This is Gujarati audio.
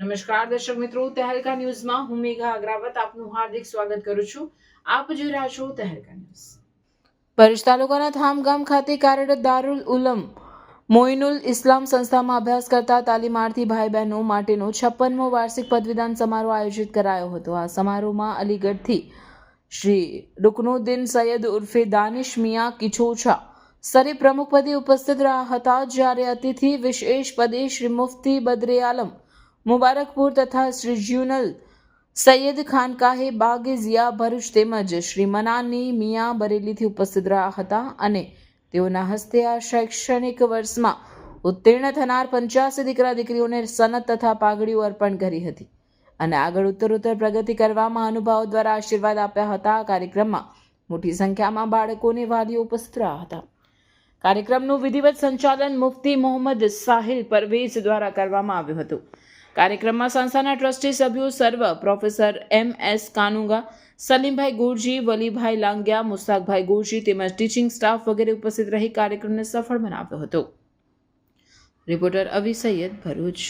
નમસ્કાર દર્શક મિત્રો, તહેલકા ન્યૂઝમાં હું મેઘા અગ્રાવત આપનું હાર્દિક સ્વાગત કરું છું. આપ જોઈ રહ્યા છો તહેલકા ન્યૂઝ. ભરૂચ તાલુકાના થામ ગામ ખાતે કાર્યરત દારુલ ઉલમ મોઇનુલ ઇસ્લામ સંસ્થામાં અભ્યાસ કરતા તાલીમાર્થી ભાઈ બહેનો માટેનો છપ્પનમો વાર્ષિક પદવીદાન સમારોહ આયોજિત કરાયો હતો. આ સમારોહમાં અલીગઢથી શ્રી રુકનુદ્દીન સૈયદ ઉર્ફે દાનિશ મિયા કિછોછા સરી પ્રમુખ પદે ઉપસ્થિત રહ્યા હતા. જ્યારે અતિથિ વિશેષ પદે શ્રી મુફતી બદરે આલમ મુબારકપુર તથા શ્રીજ્યુનલ સૈયદ ખાનકાહે બાગે ઝિયા ભરૂચ તેમજ શ્રી મનાની મિયા બરેલીથી ઉપસ્થિત રહ્યા હતા અને તેઓના હસ્તે આ શૈક્ષણિક વર્ષમાં ઉત્તીર્ણ થનાર પંચ્યાસી દીકરા દીકરીઓને સનત તથા પાઘડીઓ અર્પણ કરી હતી અને આગળ ઉત્તરોત્તર પ્રગતિ કરવામાં અનુભવ દ્વારા આશીર્વાદ આપ્યા હતા. આ કાર્યક્રમમાં મોટી સંખ્યામાં બાળકોને વાલીઓ ઉપસ્થિત રહ્યા હતા. કાર્યક્રમનું વિધિવત સંચાલન મુફતી મોહમ્મદ સાહિલ પરવેઝ દ્વારા કરવામાં આવ્યું હતું. કાર્યક્રમમાં સંસ્થાના ટ્રસ્ટી સભ્યો સર્વ, professor M S કાનુગા, સલીમભાઈ ગુરજી, Valibhai લાંગ્યા, Mustakbhai ગુરજી તેમજ ટીચિંગ સ્ટાફ વગેરે ઉપસ્થિત રહી કાર્યક્રમને સફળ બનાવ્યો હતો. રિપોર્ટર અવી સૈયદ ભરૂચ.